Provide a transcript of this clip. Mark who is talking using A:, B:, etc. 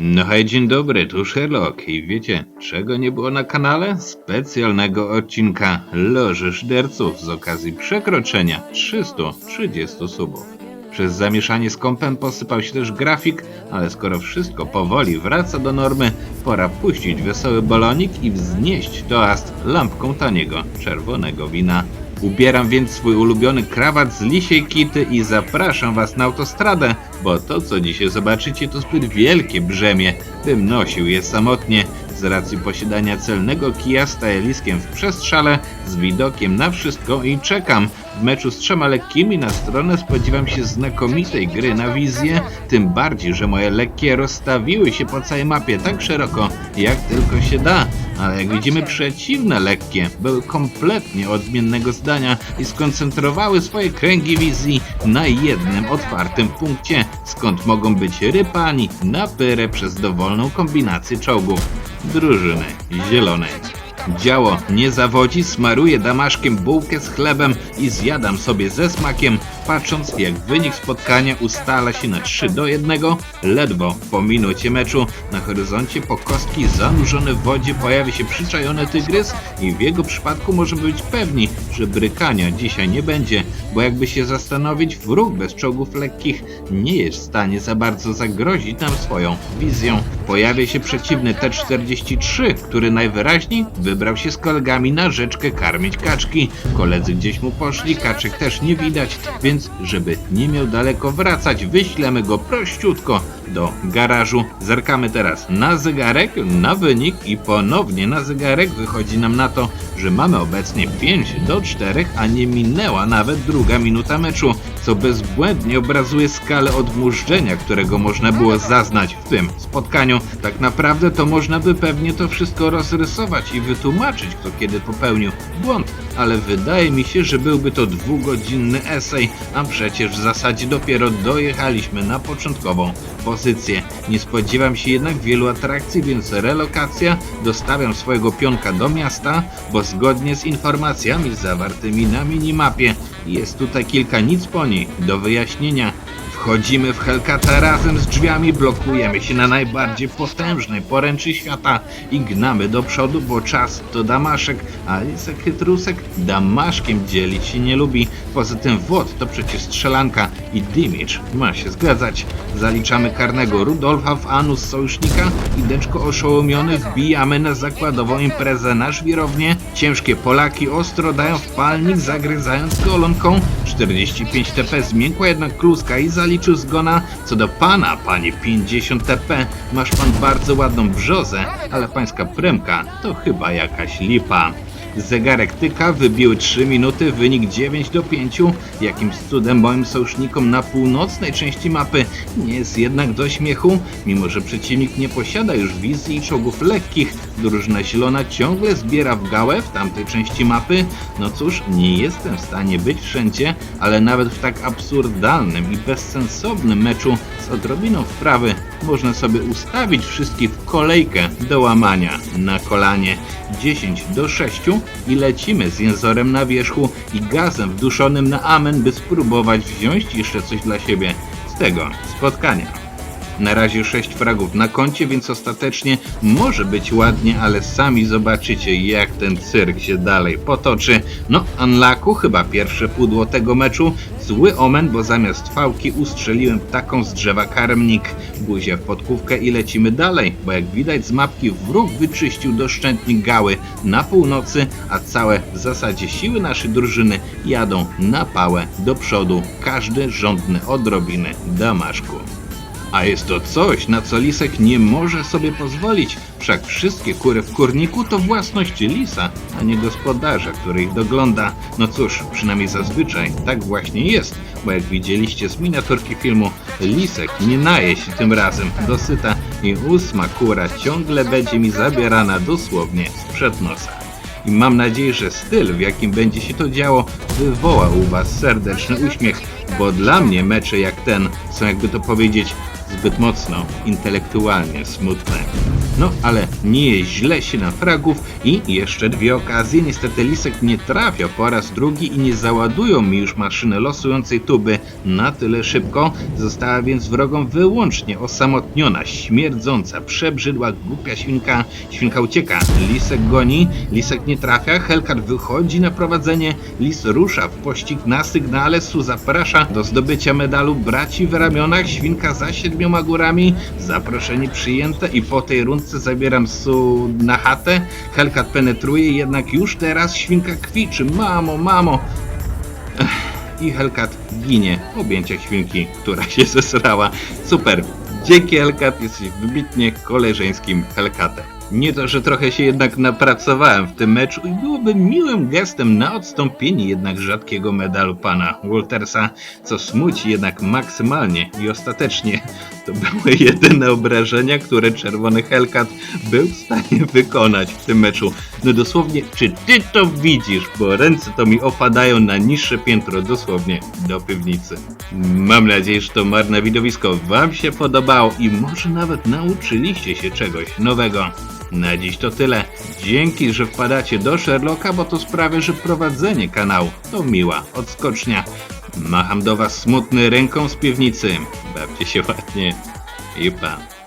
A: No hej, dzień dobry, tu Sherlock i wiecie, czego nie było na kanale? Specjalnego odcinka Loży Szderców z okazji przekroczenia 330 subów. Przez zamieszanie z kompem posypał się też grafik, ale skoro wszystko powoli wraca do normy, pora puścić wesoły balonik i wznieść toast lampką taniego czerwonego wina. Ubieram więc swój ulubiony krawat z lisiej kity i zapraszam was na autostradę, bo to co dzisiaj zobaczycie to zbyt wielkie brzemię, bym nosił je samotnie z racji posiadania celnego kija z tajeliskiem w przestrzale, z widokiem na wszystko i czekam. W meczu z trzema lekkimi na stronę spodziewam się znakomitej gry na wizję, tym bardziej, że moje lekkie rozstawiły się po całej mapie tak szeroko, jak tylko się da. Ale jak widzimy przeciwne lekkie były kompletnie odmiennego zdania i skoncentrowały swoje kręgi wizji na jednym otwartym punkcie, skąd mogą być rypani na pyrę przez dowolną kombinację czołgów drużyny zielonej. Działo nie zawodzi, smaruję damaszkiem bułkę z chlebem i zjadam sobie ze smakiem, patrząc jak wynik spotkania ustala się na 3 do 1. Ledwo po minucie meczu na horyzoncie po kostki zanurzone w wodzie pojawi się przyczajony tygrys i w jego przypadku możemy być pewni, że brykania dzisiaj nie będzie, bo jakby się zastanowić, wróg bez czołgów lekkich nie jest w stanie za bardzo zagrozić nam swoją wizją. Pojawia się przeciwny T-43, który najwyraźniej wybrał się z kolegami na rzeczkę karmić kaczki. Koledzy gdzieś mu poszli, kaczek też nie widać, więc żeby nie miał daleko wracać, wyślemy go prościutko do garażu. Zerkamy teraz na zegarek, na wynik i ponownie na zegarek wychodzi nam na to, że mamy obecnie 5 do 4, a nie minęła nawet druga minuta meczu, co bezbłędnie obrazuje skalę odmurzenia, którego można było zaznać w tym spotkaniu. Tak naprawdę to można by pewnie to wszystko rozrysować i wytłumaczyć, kto kiedy popełnił błąd, ale wydaje mi się, że byłby to dwugodzinny esej, a przecież w zasadzie dopiero dojechaliśmy na początkową pozycję. Nie spodziewam się jednak wielu atrakcji, więc relokacja dostawiam swojego pionka do miasta, bo zgodnie z informacjami zawartymi na minimapie jest tutaj kilka nic po niej do wyjaśnienia. Wchodzimy w Hellcata razem z drzwiami, blokujemy się na najbardziej potężnej poręczy świata i gnamy do przodu, bo czas to damaszek, a Lisek Chytrusek damaszkiem dzielić się nie lubi. Poza tym wod to przecież strzelanka i Dimicz ma się zgadzać. Zaliczamy karnego Rudolfa w anus sojusznika i deczko oszołomiony wbijamy na zakładową imprezę na żwirownię. Ciężkie Polaki ostro dają w palnik zagryzając golonką. 45 TP zmiękła jednak kluska i zaliczył zgona. Co do pana, panie 50 TP, masz pan bardzo ładną brzozę, ale pańska prymka to chyba jakaś lipa. Zegarek tyka, wybiły 3 minuty, wynik 9 do 5. Jakimś cudem moim sojusznikom na północnej części mapy nie jest jednak do śmiechu. Mimo, że przeciwnik nie posiada już wizji czołgów lekkich, drużyna zielona ciągle zbiera w gałę w tamtej części mapy. No cóż, nie jestem w stanie być wszędzie, ale nawet w tak absurdalnym i bezsensownym meczu z odrobiną wprawy można sobie ustawić wszystkich w kolejkę do łamania na kolanie 10 do 6 i lecimy z jęzorem na wierzchu i gazem wduszonym na amen, by spróbować wziąć jeszcze coś dla siebie z tego spotkania. Na razie 6 fragów na koncie, więc ostatecznie może być ładnie, ale sami zobaczycie jak ten cyrk się dalej potoczy. No, Unlocku chyba pierwsze pudło tego meczu. Zły omen, bo zamiast fałki ustrzeliłem taką z drzewa karmnik. Buzia w podkówkę i lecimy dalej, bo jak widać z mapki wróg wyczyścił doszczętnie gały na północy, a całe w zasadzie siły naszej drużyny jadą na pałę do przodu. Każdy żądny odrobiny damaszku. A jest to coś, na co lisek nie może sobie pozwolić, wszak wszystkie kury w kurniku to własność lisa, a nie gospodarza, który ich dogląda. No cóż, przynajmniej zazwyczaj tak właśnie jest, bo jak widzieliście z miniaturki filmu, lisek nie naje się tym razem dosyta i ósma kura ciągle będzie mi zabierana dosłownie sprzed nosa. I mam nadzieję, że styl, w jakim będzie się to działo, wywoła u Was serdeczny uśmiech, bo dla mnie mecze jak ten są, jakby to powiedzieć, zbyt mocno intelektualnie smutne. No ale nie źle, 7 fragów i jeszcze dwie okazje. Niestety Lisek nie trafia po raz drugi i nie załadują mi już maszyny losującej tuby na tyle szybko. Została więc wrogą wyłącznie osamotniona, śmierdząca, przebrzydła, głupia świnka. Świnka ucieka, Lisek goni, Lisek nie trafia, Hellcat wychodzi na prowadzenie, Lis rusza w pościg na sygnale, Su zaprasza do zdobycia medalu braci w ramionach, świnka za siedmioma górami, zaproszenie przyjęte i po tej zabieram Su na chatę. Hellcat penetruje, jednak już teraz świnka kwiczy, mamo, mamo. Ech, I Hellcat ginie w objęciach świnki, która się zesrała. Super. Dzięki Hellcat, jesteś wybitnie koleżeńskim Hellcatem. Nie to, że trochę się jednak napracowałem w tym meczu i byłoby miłym gestem na odstąpienie jednak rzadkiego medalu pana Waltersa, co smuci jednak maksymalnie i ostatecznie. To były jedyne obrażenia, które czerwony Hellcat był w stanie wykonać w tym meczu. No dosłownie, czy ty to widzisz? Bo ręce to mi opadają na niższe piętro, dosłownie do piwnicy. Mam nadzieję, że to marne widowisko wam się i może nawet nauczyliście się czegoś nowego. Na dziś to tyle. Dzięki, że wpadacie do Sherlocka, bo to sprawia, że prowadzenie kanału to miła odskocznia. Macham do was smutny ręką z piwnicy. Bawcie się ładnie i pa.